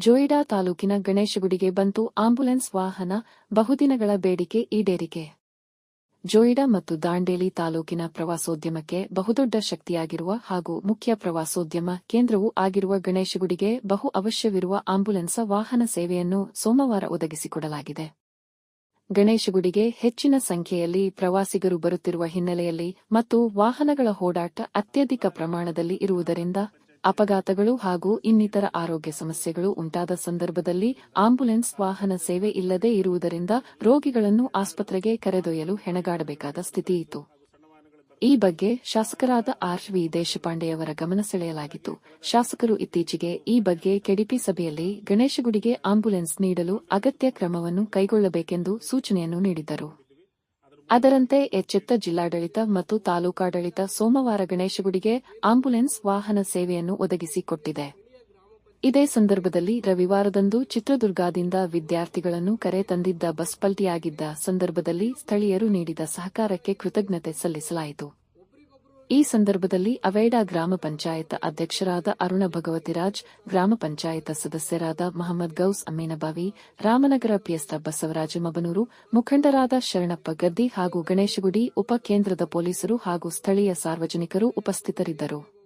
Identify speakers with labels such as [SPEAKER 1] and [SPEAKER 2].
[SPEAKER 1] ಜೋಯಿಡಾ ತಾಲೂಕಿನ ಗಣೇಶಗುಡಿಗೆ ಬಂತು ಆಂಬ್ಯುಲೆನ್ಸ್ ವಾಹನ ಬಹುದಿನಗಳ ಬೇಡಿಕೆ ಈಡೇರಿಕೆ. ಜೋಯಿಡಾ ಮತ್ತು ದಾಂಡೇಲಿ ತಾಲೂಕಿನ ಪ್ರವಾಸೋದ್ಯಮಕ್ಕೆ ಬಹುದೊಡ್ಡ ಶಕ್ತಿಯಾಗಿರುವ ಹಾಗೂ ಮುಖ್ಯ ಪ್ರವಾಸೋದ್ಯಮ ಕೇಂದ್ರವೂ ಆಗಿರುವ ಗಣೇಶಗುಡಿಗೆ ಬಹು ಅವಶ್ಯವಿರುವ ಆಂಬ್ಯುಲೆನ್ಸ್ ವಾಹನ ಸೇವೆಯನ್ನು ಸೋಮವಾರ ಒದಗಿಸಿಕೊಡಲಾಗಿದೆ. ಗಣೇಶಗುಡಿಗೆ ಹೆಚ್ಚಿನ ಸಂಖ್ಯೆಯಲ್ಲಿ ಪ್ರವಾಸಿಗರು ಬರುತ್ತಿರುವ ಹಿನ್ನೆಲೆಯಲ್ಲಿ ಮತ್ತು ವಾಹನಗಳ ಓಡಾಟ ಅತ್ಯಧಿಕ ಪ್ರಮಾಣದಲ್ಲಿ ಇರುವುದರಿಂದ ಅಪಘಾತಗಳು ಹಾಗೂ ಇನ್ನಿತರ ಆರೋಗ್ಯ ಸಮಸ್ಯೆಗಳು ಉಂಟಾದ ಸಂದರ್ಭದಲ್ಲಿ ಆಂಬ್ಯುಲೆನ್ಸ್ ವಾಹನ ಸೇವೆ ಇಲ್ಲದೇ ಇರುವುದರಿಂದ ರೋಗಿಗಳನ್ನು ಆಸ್ಪತ್ರೆಗೆ ಕರೆದೊಯ್ಯಲು ಹೆಣಗಾಡಬೇಕಾದ ಸ್ಥಿತಿಯಿತ್ತು. ಈ ಬಗ್ಗೆ ಶಾಸಕರಾದ ಆರ್ ವಿ ದೇಶಪಾಂಡೆಯವರ ಗಮನ ಸೆಳೆಯಲಾಗಿತ್ತು. ಶಾಸಕರು ಇತ್ತೀಚೆಗೆ ಈ ಬಗ್ಗೆ ಕೆಡಿಪಿ ಸಭೆಯಲ್ಲಿ ಗಣೇಶಗುಡಿಗೆ ಆಂಬ್ಯುಲೆನ್ಸ್ ನೀಡಲು ಅಗತ್ಯ ಕ್ರಮವನ್ನು ಕೈಗೊಳ್ಳಬೇಕೆಂದು ಸೂಚನೆಯನ್ನು ನೀಡಿದ್ದರು. ಅದರಂತೆ ಎಚ್ಚೆತ್ತ ಜಿಲ್ಲಾಡಳಿತ ಮತ್ತು ತಾಲೂಕಾಡಳಿತ ಸೋಮವಾರ ಗಣೇಶಗುಡಿಗೆ ಆಂಬ್ಯುಲೆನ್ಸ್ ವಾಹನ ಸೇವೆಯನ್ನು ಒದಗಿಸಿಕೊಟ್ಟಿದೆ. ಇದೇ ಸಂದರ್ಭದಲ್ಲಿ ರವಿವಾರದಂದು ಚಿತ್ರದುರ್ಗದಿಂದ ವಿದ್ಯಾರ್ಥಿಗಳನ್ನು ಕರೆ ತಂದಿದ್ದ ಬಸ್ ಪಲ್ಟಿಯಾಗಿದ್ದ ಸಂದರ್ಭದಲ್ಲಿ ಸ್ಥಳೀಯರು ನೀಡಿದ ಸಹಕಾರಕ್ಕೆ ಕೃತಜ್ಞತೆ ಸಲ್ಲಿಸಲಾಯಿತು. ಈ ಸಂದರ್ಭದಲ್ಲಿ ಅವೇಡಾ ಗ್ರಾಮ ಪಂಚಾಯತ್ ಅಧ್ಯಕ್ಷರಾದ ಅರುಣ ಭಗವತಿರಾಜ್, ಗ್ರಾಮ ಪಂಚಾಯತ್ ಸದಸ್ಯರಾದ ಮಹಮ್ಮದ್ ಗೌಸ್ ಅಮೀನಬಾವಿ ರಾಮನಗರ ಪಿಎಸ್ತ ಬಸವರಾಜ ಮಬನೂರು, ಮುಖಂಡರಾದ ಶರಣಪ್ಪ ಗದ್ದಿ ಹಾಗೂ ಗಣೇಶಗುಡಿ ಉಪಕೇಂದ್ರದ ಪೊಲೀಸರು ಹಾಗೂ ಸ್ಥಳೀಯ ಸಾರ್ವಜನಿಕರು ಉಪಸ್ಥಿತರಿದ್ದರು.